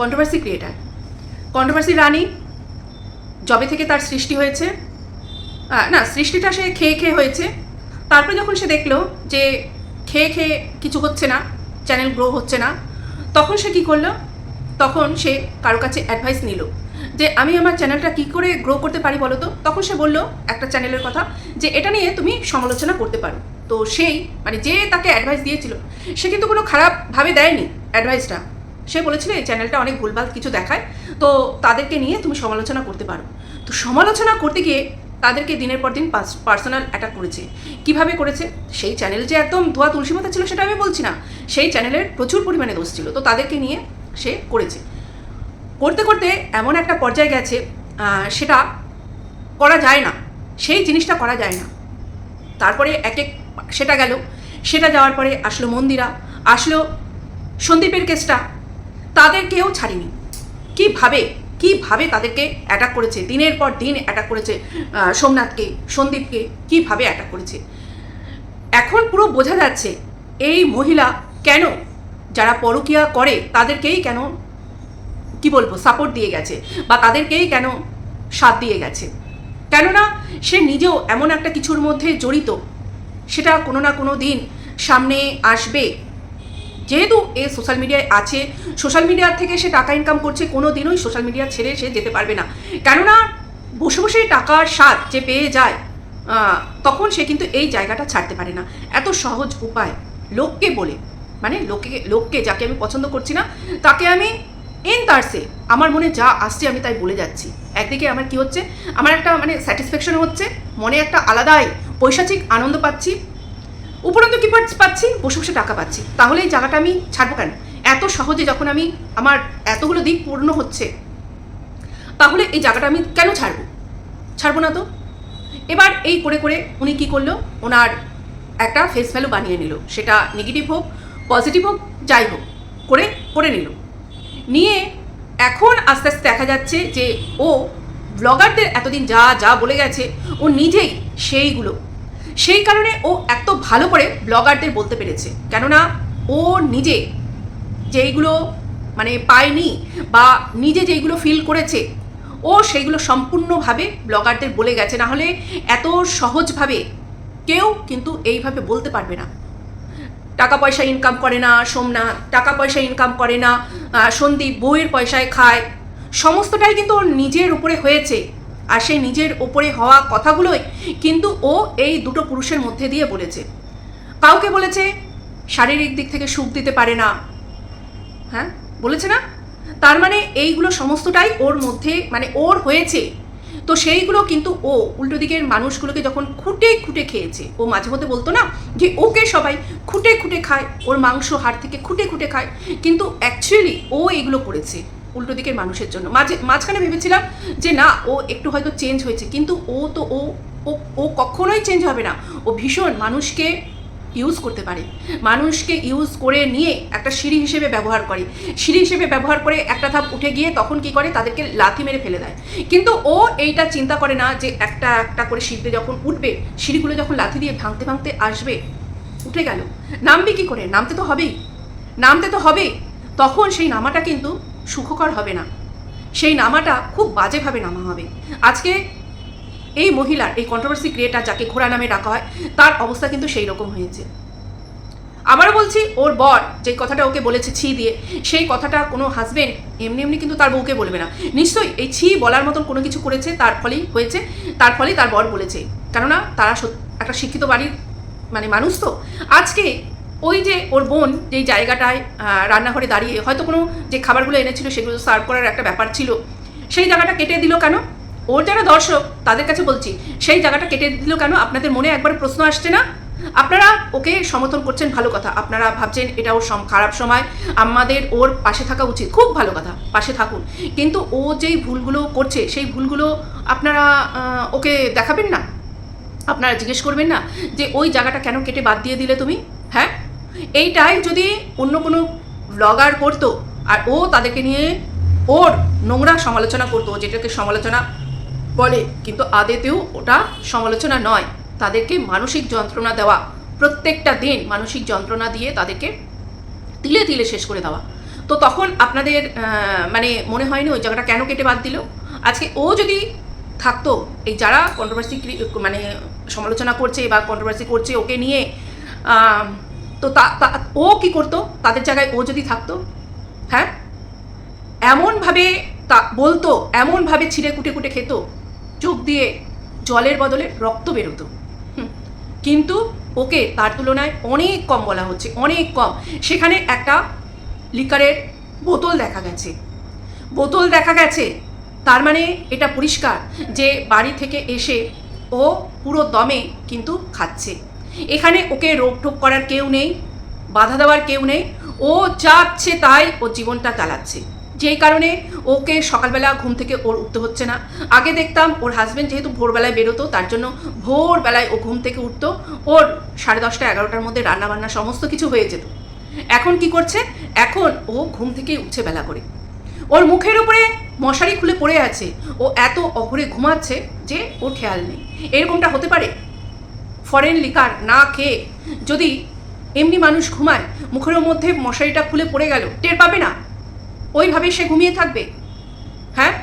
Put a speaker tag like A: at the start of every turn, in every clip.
A: Controversy creator controversy রানী জবে থেকে তার সৃষ্টি হয়েছে না, সৃষ্টিটা সে খেয়ে খেয়ে হয়েছে, তারপরে যখন সে দেখল যে খেয়ে খেয়ে কিছু হচ্ছে না চ্যানেল গ্রো হচ্ছে না, তখন সে কি করল? তখন সে কারও কাছে অ্যাডভাইস নিল যে, আমি আমার চ্যানেলটা কি করে গ্রো করতে পারি বলো তো? তখন সে বলল একটা চ্যানেলের কথা যে, এটা নিয়ে তুমি সমালোচনা করতে পারো। তো সেই মানে যে তাকে অ্যাডভাইস দিয়েছিল, সে কিন্তু কোনো খারাপভাবে দেয়নি অ্যাডভাইসটা সে বলেছিল, এই চ্যানেলটা অনেক ভুলভাল কিছু দেখায়। তো তাদেরকে নিয়ে তুমি সমালোচনা করতে পারো। তো সমালোচনা করতে গিয়ে তাদেরকে দিনের পর দিন পার্সোনাল অ্যাটাক করেছে। কীভাবে করেছে? সেই চ্যানেল যে একদম ধোয়া তুলসী মাথা ছিল সেটা আমি বলছি না। সেই চ্যানেলের প্রচুর পরিমাণে দোষ ছিল। তো তাদেরকে নিয়ে সে করেছে। করতে করতে এমন একটা পর্যায়ে গেছে সেটা করা যায় না। সেই জিনিসটা করা যায় না। তারপরে এক এক সেটা গেল। সেটা যাওয়ার পরে আসলো মন্দিরা, আসলো সন্দীপের কেসটা। তাদেরকেও ছাড়িনি। কীভাবে কীভাবে তাদেরকে অ্যাটাক করেছে? দিনের পর দিন অ্যাটাক করেছে সোমনাথকে, সন্দীপকে কীভাবে অ্যাটাক করেছে? এখন পুরো বোঝা যাচ্ছে এই মহিলা কেন, যারা পরকিয়া করে, তাদেরকেই কেন, কি বলব সাপোর্ট দিয়ে গেছে বা তাদেরকেই কেন সাথ দিয়ে গেছে? কেননা সে নিজেও এমন একটা কিছুর মধ্যে জড়িত। সেটা কোনো না কোনো দিন সামনে আসবে। যেহেতু এ সোশ্যাল মিডিয়ায় আছে সোশ্যাল মিডিয়ার থেকে সে টাকা ইনকাম করছে কোনো দিনই সোশ্যাল মিডিয়া ছেড়ে সে যেতে পারবে না। কেননা বসে বসে টাকার স্বাদ যে পেয়ে যায় তখন সে কিন্তু এই জায়গাটা ছাড়তে পারে না। এত সহজ উপায়। লোককে বলে মানে লোককে লোককে যাকে আমি পছন্দ করছি না, তাকে আমি এন তারসে, আমার মনে যা আসছে আমি তাই বলে যাচ্ছি। একদিকে আমার কি হচ্ছে, আমার একটা মানে স্যাটিসফ্যাকশন হচ্ছে, মনে একটা আলাদাই পৈশাচিক আনন্দ পাচ্ছি উপরন্ত কি পাচ্ছি- বসে বসে টাকা পাচ্ছি। তাহলে এই জায়গাটা আমি ছাড়বো কেন? এত সহজে যখন আমি আমার এতগুলো দিক পূর্ণ হচ্ছে, তাহলে এই জায়গাটা আমি কেন ছাড়বো? ছাড়বো না তো? এবার এই করে করে উনি কি করল? ওনার একটা ফেস ভ্যালু বানিয়ে নিল। সেটা নেগেটিভ হোক পজিটিভ হোক, যাই হোক, করে করে নিল। নিয়ে এখন আস্তে আস্তে দেখা যাচ্ছে যে ও ব্লগারদের এতদিন যা যা বলে গেছে, ও নিজেই সেইগুলো সেই কারণে ও এত ভালো করে ব্লগারদের বলতে পেরেছে। কেননা ও নিজে যেইগুলো মানে পায়নি বা নিজে যেইগুলো ফিল করেছে, ও সেইগুলো সম্পূর্ণভাবে ব্লগারদের বলে গেছে। না হলে এত সহজভাবে কেউ কিন্তু এইভাবে বলতে পারবে না। টাকা পয়সা ইনকাম করে না সোমনাথ টাকা পয়সা ইনকাম করে না সন্দীপ বইয়ের পয়সায় খায়। সমস্তটাই কিন্তু ওর নিজের উপরে হয়েছে। আর সেই নিজের ওপরে হওয়া কথাগুলোই কিন্তু ও এই দুটো পুরুষের মধ্যে দিয়ে বলেছে। কাউকে বলেছে, শারীরিক দিক থেকে সুখ দিতে পারে না। হ্যাঁ? বলেছে না? তার মানে এইগুলো সমস্তটাই ওর মধ্যে মানে ওর হয়েছে। তো সেইগুলো কিন্তু ও উল্টো দিকের মানুষগুলোকে যখন খুঁটে খুঁটে খেয়েছে, ও মাঝে মধ্যে বলতো না যে ওকে সবাই খুঁটে খুঁটে খায়, ওর মাংস হাড় থেকে খুঁটে খুঁটে খায়। কিন্তু অ্যাকচুয়ালি ও এগুলো করেছে। উল্টো দিকের মানুষের জন্য। মাঝে, মাঝখানে ভেবেছিলাম যে না, ও একটু হয়তো চেঞ্জ হয়েছে, কিন্তু ও তো, ও ও কখনোই চেঞ্জ হবে না। ও ভীষণ মানুষকে ইউজ করতে পারে। মানুষকে ইউজ করে নিয়ে একটা সিঁড়ি হিসেবে ব্যবহার করে। সিঁড়ি হিসেবে ব্যবহার করে একটা ধাপ উঠে গিয়ে তখন কি করে? তাদেরকে লাথি মেরে ফেলে দেয়। কিন্তু ও এইটা চিন্তা করে না যে একটা একটা করে সিঁড়িতে যখন উঠবে, সিঁড়িগুলো যখন লাথি দিয়ে ভাঙতে ভাঙতে আসবে, উঠে গেল। নামবে কি করে? নামতে তো হবেই। নামতে তো হবেই। তখন সেই নামাটা কিন্তু সুখকর হবে না। সেই নামাটা খুব বাজেভাবে নামা হবে। আজকে এই মহিলার এই কন্ট্রোভার্সি ক্রিয়েটার যাকে ঘোড়া নামে ডাকা হয়, তার অবস্থা কিন্তু সেই রকম হয়েছে। আবারও বলছি, ওর বর যে কথাটা ওকে বলেছে ছি দিয়ে, সেই কথাটা কোনো হাজবেন্ড এমনি এমনি কিন্তু তার বউকে বলবে না। নিশ্চয়ই এই ছি বলার মতন কোনো কিছু করেছে, তার ফলেই হয়েছে, তার ফলেই তার বর বলেছে। কেননা তারা একটা শিক্ষিত বাড়ির মানে মানুষ তো। আজকে ওই যে ওর বোন যেই জায়গাটায় রান্নাঘরে দাঁড়িয়ে হয়তো কোনো যে খাবারগুলো এনেছিল সেগুলো সার্ভ করার একটা ব্যাপার ছিল। সেই জায়গাটা কেটে দিল কেন? ওর যারা দর্শক, তাদের কাছে বলছি, সেই জায়গাটা কেটে দিল কেন? আপনাদের মনে একবার প্রশ্ন আসছে না? আপনারা ওকে সমর্থন করছেন ভালো কথা। আপনারা ভাবছেন এটা ওর খারাপ সময়। আমাদের ওর পাশে থাকা উচিত। খুব ভালো কথা, পাশে থাকুন। কিন্তু ও যেই ভুলগুলো করছে, সেই ভুলগুলো আপনারা ওকে দেখাবেন না? আপনারা জিজ্ঞেস করবেন না যে ওই জায়গাটা কেন কেটে বাদ দিয়ে দিলে তুমি? হ্যাঁ? এইটাই যদি অন্য কোনো ব্লগার করতো, আর ও তাদেরকে নিয়ে ওর নোংরা সমালোচনা করতো, যেটাকে সমালোচনা বলে, কিন্তু আদেতেও ওটা সমালোচনা নয়। তাদেরকে মানসিক যন্ত্রণা দেওয়া, প্রত্যেকটা দিন মানসিক যন্ত্রণা দিয়ে তাদেরকে তিলে তিলে শেষ করে দেওয়া। তো তখন আপনাদের মানে মনে হয়নি ওই জায়গাটা কেন কেটে বাদ দিল? আজকে ও যদি থাকতো, এই যারা কন্ট্রোভার্সি মানে সমালোচনা করছে বা কন্ট্রোভার্সি করছে, ওকে নিয়ে তো তা ও কি করতো? তাদের জায়গায় ও যদি থাকতো হ্যাঁ? এমনভাবে তা বলতো, এমনভাবে ছিঁড়ে কুটে কুটে খেত, চোখ দিয়ে জলের বদলে রক্ত বেরোতো। কিন্তু ওকে তার তুলনায় অনেক কম বলা হচ্ছে, অনেক কম। সেখানে একটা লিকারের বোতল দেখা গেছে। বোতল দেখা গেছে। তার মানে এটা পরিষ্কার যে বাড়ি থেকে এসে ও পুরো দমে কিন্তু খাচ্ছে। এখানে ওকে রোকটোক করার কেউ নেই, বাধা দেওয়ার কেউ নেই। ও যাচ্ছে তাই ও জীবনটা চালাচ্ছে। যেই কারণে ওকে সকালবেলা ঘুম থেকে ওর উঠতে হচ্ছে না। আগে দেখতাম ওর হাজব্যান্ড যেহেতু ভোরবেলায় বেরোতো, তার জন্য ভোরবেলায় ও ঘুম থেকে উঠতো। ওর সাড়ে দশটা, এগারোটার মধ্যে রান্নাবান্না সমস্ত কিছু হয়ে যেত। এখন কি করছে? এখন ও ঘুম থেকে উঠছে বেলা করে। ওর মুখের উপরে মশারি খুলে পড়ে আছে। ও এত অঘরে ঘুমাচ্ছে যে ওর খেয়াল নেই। এরকমটা হতে পারে? ফরেন লিকার না খেয়ে যদি এমনি মানুষ ঘুমায়, মুখের মধ্যে মশারিটা খুলে পড়ে গেল, টের পাবে না? ওইভাবে সে ঘুমিয়ে থাকবে। হ্যাঁ?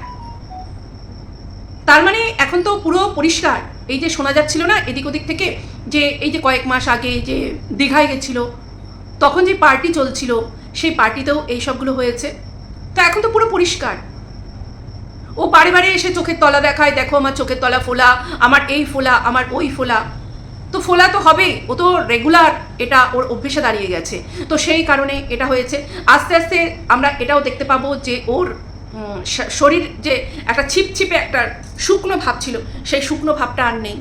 A: তার মানে এখন তো পুরো পরিষ্কার। এই যে শোনা যাচ্ছিল না এদিক ওদিক থেকে যে এই যে কয়েক মাস আগে যে দীঘায় গেছিল, তখন যে পার্টি চলছিল, সেই পার্টিতেও এই সবগুলো হয়েছে। তো এখন তো পুরো পরিষ্কার। ও বারে বারে এসে চোখের তলা দেখায়, দেখো আমার চোখের তলা ফোলা, আমার এই ফোলা, আমার ওই ফোলা। তো ফোলা তো হবেই, ও তো রেগুলার এটা ওর অভ্যেসে দাঁড়িয়ে গেছে। তো সেই কারণে এটা হয়েছে। আস্তে আস্তে আমরা এটাও দেখতে পাবো যে ওর শরীর যে একটা ছিপছিপে একটা শুকনো ভাব ছিল, সেই শুকনো ভাবটা আর নেই।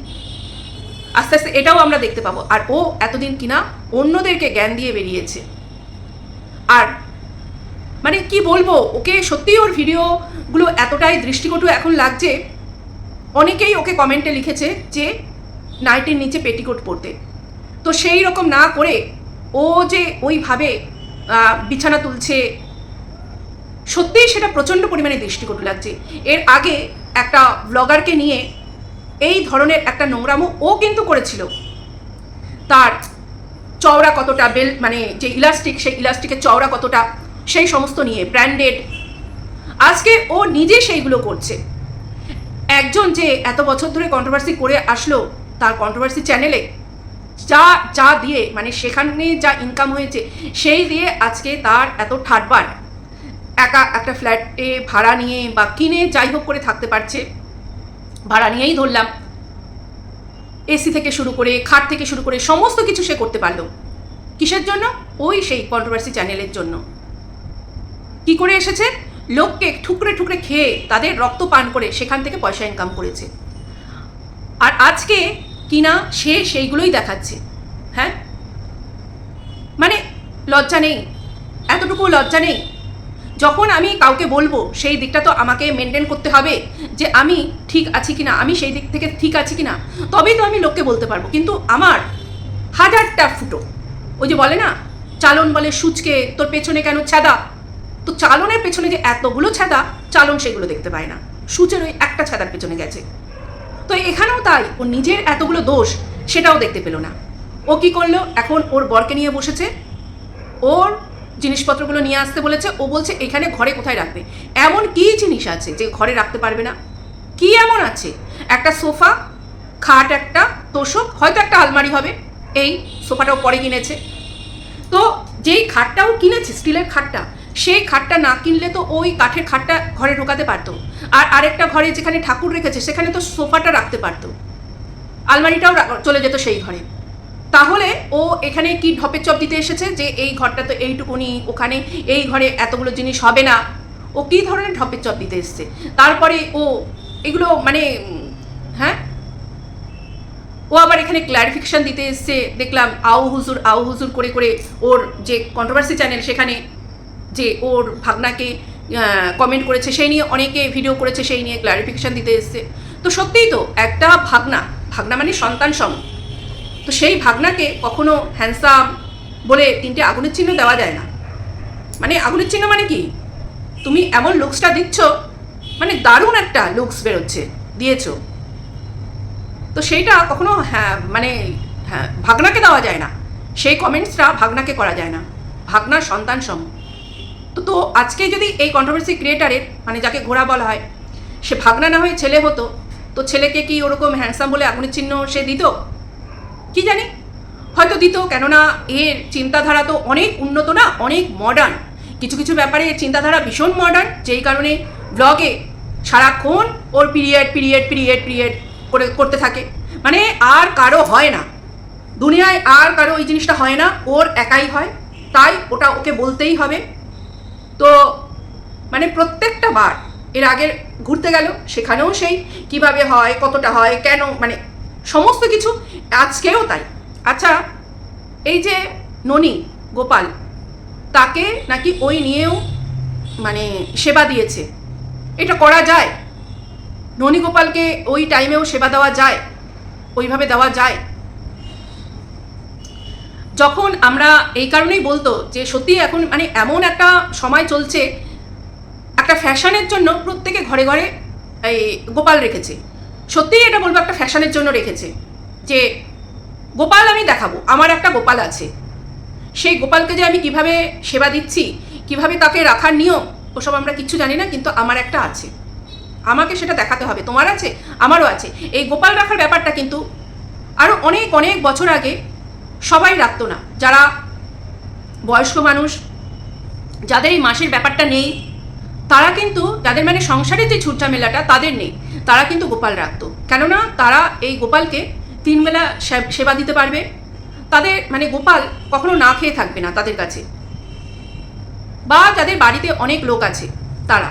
A: আস্তে আস্তে এটাও আমরা দেখতে পাবো। আর ও এতদিন কিনা অন্যদেরকে জ্ঞান দিয়ে বেরিয়েছে। আর মানে কি বলব, ওকে সত্যিই ওর ভিডিওগুলো এতটাই দৃষ্টিকটু এখন লাগছে, অনেকেই ওকে কমেন্টে লিখেছে যে নাইটের নিচে পেটিকোট পরতে। তো সেই রকম না করে ও যে ওইভাবে বিছানা তুলছে, সত্যিই সেটা প্রচণ্ড পরিমাণে দৃষ্টিকটু লাগছে। এর আগে একটা ব্লগারকে নিয়ে এই ধরনের একটা নোংরামো ও কিন্তু করেছিল। তার চওড়া কতটা বেল মানে যে ইলাস্টিক সেই ইলাস্টিকের চওড়া কতটা, সেই সমস্ত নিয়ে ব্র্যান্ডেড আজকে ও নিজে সেইগুলো করছে। একজন যে এত বছর ধরে কন্ট্রোভার্সি করে আসলো তার কন্ট্রোভার্সি চ্যানেলে যা যা দিয়ে মানে সেখানে যা ইনকাম হয়েছে, সেই দিয়ে আজকে তার এত ঠাটবার একা একটা ফ্ল্যাটে ভাড়া নিয়ে বা কিনে যাই হোক করে থাকতে পারছে। ভাড়া নিয়েই ধরলাম। এসি থেকে শুরু করে, খাট থেকে শুরু করে সমস্ত কিছু সে করতে পারল। কিসের জন্য? ওই সেই কন্ট্রোভার্সি চ্যানেলের জন্য। কি করে এসেছে? লোককে ঠুকরে ঠুকরে খেয়ে তাদের রক্ত পান করে সেখান থেকে পয়সা ইনকাম করেছে। আর আজকে কিনা সে সেইগুলোই দেখাচ্ছে হ্যাঁ? মানে লজ্জা নেই, এতটুকু লজ্জা নেই। যখন আমি কাউকে বলব, সেই দিকটা তো আমাকে মেনটেন করতে হবে যে আমি ঠিক আছি কিনা, আমি সেই দিক থেকে ঠিক আছি কিনা, তবেই তো আমি লোককে বলতে পারব। কিন্তু আমার হাজারটা ফুটো, ওই যে বলে না, চালন বলে সূচকে, তোর পেছনে কেন ছাদা? তো চালনের পেছনে যে এতগুলো ছাদা, চালন সেগুলো দেখতে পায় না। সূচের ওই একটা ছাদার পেছনে গেছে। তো এখানেও তাই, ও নিজের এতগুলো দোষ সেটাও দেখতে পেল না। ও কি করল? এখন ওর বরকে নিয়ে বসেছে। ওর জিনিসপত্রগুলো নিয়ে আসতে বলেছে। ও বলছে, এখানে ঘরে কোথায় রাখবে? এমন কি জিনিস আছে যে ঘরে রাখতে পারবে না? কি এমন আছে? একটা সোফা, খাট একটা, তোষক, হয়তো একটা আলমারি হবে। এই সোফাটাও পরে কিনেছে। তো যেই খাটটাও কিনেছে, স্টিলের খাটটা সেই খাটটা না কিনলে তো ওই কাঠের খাটটা ঘরে ঢোকাতে পারতো। আর আরেকটা ঘরে যেখানে ঠাকুর রেখেছে, সেখানে তো সোফাটা রাখতে পারতো। আলমারিটাও চলে যেত সেই ঘরে। তাহলে ও এখানে কি ঢপের চপ দিতে এসেছে যে, এই ঘরটা তো এইটুকুনি, ওখানে এই ঘরে এতগুলো জিনিস হবে না? ও কি ধরনের ঢপের চপ দিতে এসছে? তারপরে ও এগুলো মানে হ্যাঁ? ও আবার এখানে ক্ল্যারিফিকেশন দিতে এসছে। দেখলাম আউ হুজুর আউ হুজুর করে করে ওর যে কন্ট্রোভার্সি চ্যানেল সেখানে যে ওর ভাগনাকে কমেন্ট করেছে, সেই নিয়ে অনেকে ভিডিও করেছে, সেই নিয়ে ক্ল্যারিফিকেশন দিতে এসছে। তো সত্যিই তো, একটা ভাগনা ভাগনা মানে সন্তান সম। তো সেই ভাগনাকে কখনো হ্যান্ডসাম বলে তিনটে আগুনের চিহ্ন দেওয়া যায় না। মানে আগুনের চিহ্ন মানে কি? তুমি এমন লুকসটা দিচ্ছ মানে দারুণ একটা লুকস বেরোচ্ছে, দিয়েছ। তো সেইটা কখনো হ্যাঁ মানে হ্যাঁ ভাগনাকে দেওয়া যায় না। সেই কমেন্টসটা ভাগনাকে করা যায় না। ভাগনার সন্তান সম। তো তো আজকে যদি এই কন্ট্রোভার্সি ক্রিয়েটারের মানে যাকে ঘোড়া বলা হয়, সে ভাগনা না হয়ে ছেলে হতো, তো ছেলেকে কি ওরকম হ্যান্ডসাম বলে আগুনের চিহ্ন সে দিত? কি জানি? হয়তো দিত, কেননা এর চিন্তাধারা তো অনেক উন্নত না, অনেক মডার্ন কিছু কিছু ব্যাপারে এর চিন্তাধারা ভীষণ মডার্ন যেই কারণে ব্লগে সারাক্ষণ ওর পিরিয়ড পিরিয়ড পিরিয়ড পিরিয়ড করে, করতে থাকে। মানে আর কারও হয় না। দুনিয়ায় আর কারও ওই জিনিসটা হয় না, ওর একাই হয়। তাই ওটা ওকে বলতেই হবে। তো মানে প্রত্যেকটা বার এর আগের ঘুরতে গেল, সেখানেও সেই, কীভাবে হয়, কতটা হয়, কেন মানে সমস্ত কিছু আজকেও তাই। আচ্ছা এই যে ননি, গোপাল, তাকে নাকি ওই নিয়েও মানে সেবা দিয়েছে। এটা করা যায়। ননী গোপালকে ওই টাইমেও সেবা দেওয়া যায়। ওইভাবে দেওয়া যায়। যখন আমরা এই কারণেই বলতো যে সত্যি এখন মানে এমন একটা সময় চলছে, একটা ফ্যাশনের জন্য প্রত্যেকে ঘরে ঘরে এই গোপাল রেখেছে। সত্যিই এটা বলব একটা ফ্যাশনের জন্য রেখেছে যে গোপাল আমি দেখাবো, আমার একটা গোপাল আছে। সেই গোপালকে যে আমি কীভাবে সেবা দিচ্ছি, কীভাবে তাকে রাখার নিয়ম, ওসব আমরা কিচ্ছু জানি না, কিন্তু আমার একটা আছে। আমাকে সেটা দেখাতে হবে, তোমার আছে, আমারও আছে। এই গোপাল রাখার ব্যাপারটা কিন্তু আরও অনেক অনেক বছর আগে সবাই রাখতো না। যারা বয়স্ক মানুষ, যাদের এই মাসের ব্যাপারটা নেই, তারা কিন্তু, যাদের মানে সংসারের যে ছুটঝামেলাটা তাদের নেই। তারা কিন্তু গোপাল রাখত। কেননা তারা এই গোপালকে তিনবেলা সেবা দিতে পারবে। তাদের মানে গোপাল কখনো না খেয়ে থাকবে না তাদের কাছে। বা যাদের বাড়িতে অনেক লোক আছে, তারা।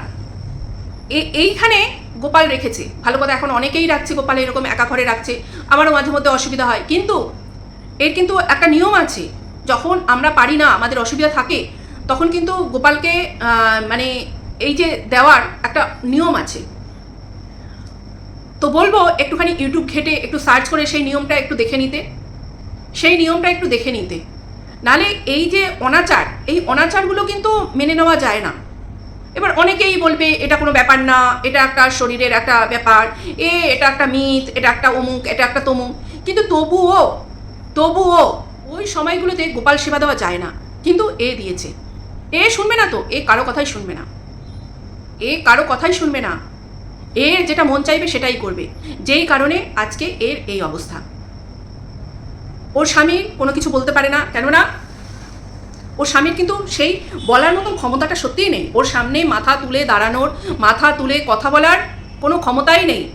A: এইখানে গোপাল রেখেছে। ভালো কথা, এখন অনেকেই রাখছে গোপাল, এরকম একা ঘরে রাখছে। আমারও মাঝে মধ্যে অসুবিধা হয়। কিন্তু এর কিন্তু একটা নিয়ম আছে। যখন আমরা পারি না, আমাদের অসুবিধা থাকে, তখন কিন্তু গোপালকে মানে এই যে দেওয়ার একটা নিয়ম আছে। তো বলব একটুখানি ইউটিউব ঘেটে একটু সার্চ করে সেই নিয়মটা একটু দেখে নিতে। সেই নিয়মটা একটু দেখে নিতে। নালে এই যে অনাচার, এই অনাচারগুলো কিন্তু মেনে নেওয়া যায় না। এবার অনেকেই বলবে, এটা কোনো ব্যাপার না, এটা একটা শরীরের একটা ব্যাপার, এ, এটা একটা মিথ, এটা একটা অমুক, এটা একটা তমুক। কিন্তু তবুও তবুও ওই সময়গুলোতে গোপাল সেবা দেওয়া যায় না। কিন্তু এ দিয়েছে। এ শুনবে না তো? এ কারও কথাই শুনবে না। এ কারও কথাই শুনবে না। এর যেটা মন চাইবে সেটাই করবে। যেই কারণে আজকে এর এই অবস্থা। ওর স্বামী কোনো কিছু বলতে পারে না, কেননা ওর স্বামীর কিন্তু সেই বলার মতন ক্ষমতাটা সত্যিই নেই। ওর সামনে মাথা তুলে দাঁড়ানোর, মাথা তুলে কথা বলার কোনো ক্ষমতাই নেই।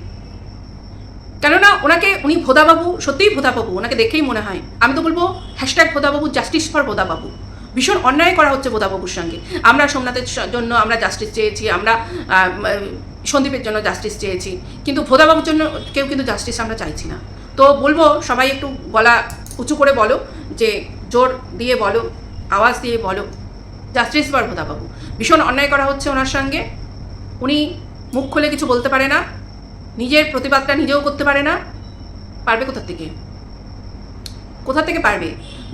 A: কেননা ওনাকে উনি ভোদাবাবু, সত্যিই ভোদাবাবু, ওনাকে দেখেই মনে হয়। আমি তো বলব হ্যাশট্যাগ ভোদাবাবু জাস্টিস ফর ভোদাবাবু। ভীষণ অন্যায় করা হচ্ছে ভোদাবাবুর সঙ্গে। আমরা সোমনাথের জন্য আমরা জাস্টিস চেয়েছি, আমরা সন্দীপের জন্য জাস্টিস চেয়েছি। কিন্তু ভোদাবাবুর জন্য কেউ কিন্তু জাস্টিস আমরা চাইছি না। তো বলব, সবাই একটু গলা উঁচু করে বলো, যে জোর দিয়ে বলো, আওয়াজ দিয়ে বলো জাস্টিস ফর ভোদাবাবু। ভীষণ অন্যায় করা হচ্ছে ওনার সঙ্গে। উনি মুখ খুলে কিছু বলতে পারে না। নিজের প্রতিবাদটা নিজেও করতে পারে না, পারবে কোথা থেকে? কোথা থেকে পারবে?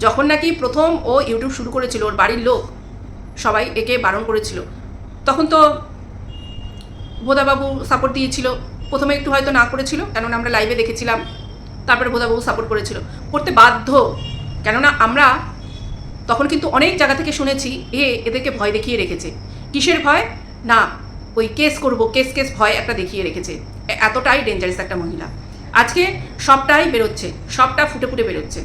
A: যখন নাকি প্রথম ও ইউটিউব শুরু করেছিল, ওর বাড়ির লোক সবাই একে বারণ করেছিল, তখন তো বোদাবাবু সাপোর্ট দিয়েছিল। প্রথমে একটু হয়তো না করেছিল, কেননা আমরা লাইভে দেখেছিলাম, তারপরে বোদাবাবু সাপোর্ট করেছিল। করতে বাধ্য, কেননা আমরা তখন কিন্তু অনেক জায়গা থেকে শুনেছি, এ এদেরকে ভয় দেখিয়ে রেখেছে। কিসের ভয়? না, ওই কেস করব কেস কেস ভয় একটা দেখিয়ে রেখেছে। এতটাই ডেঞ্জারাস একটা মহিলা। আজকে সবটাই বেরোচ্ছে সবটা ফুটে ফুটে বেরোচ্ছে।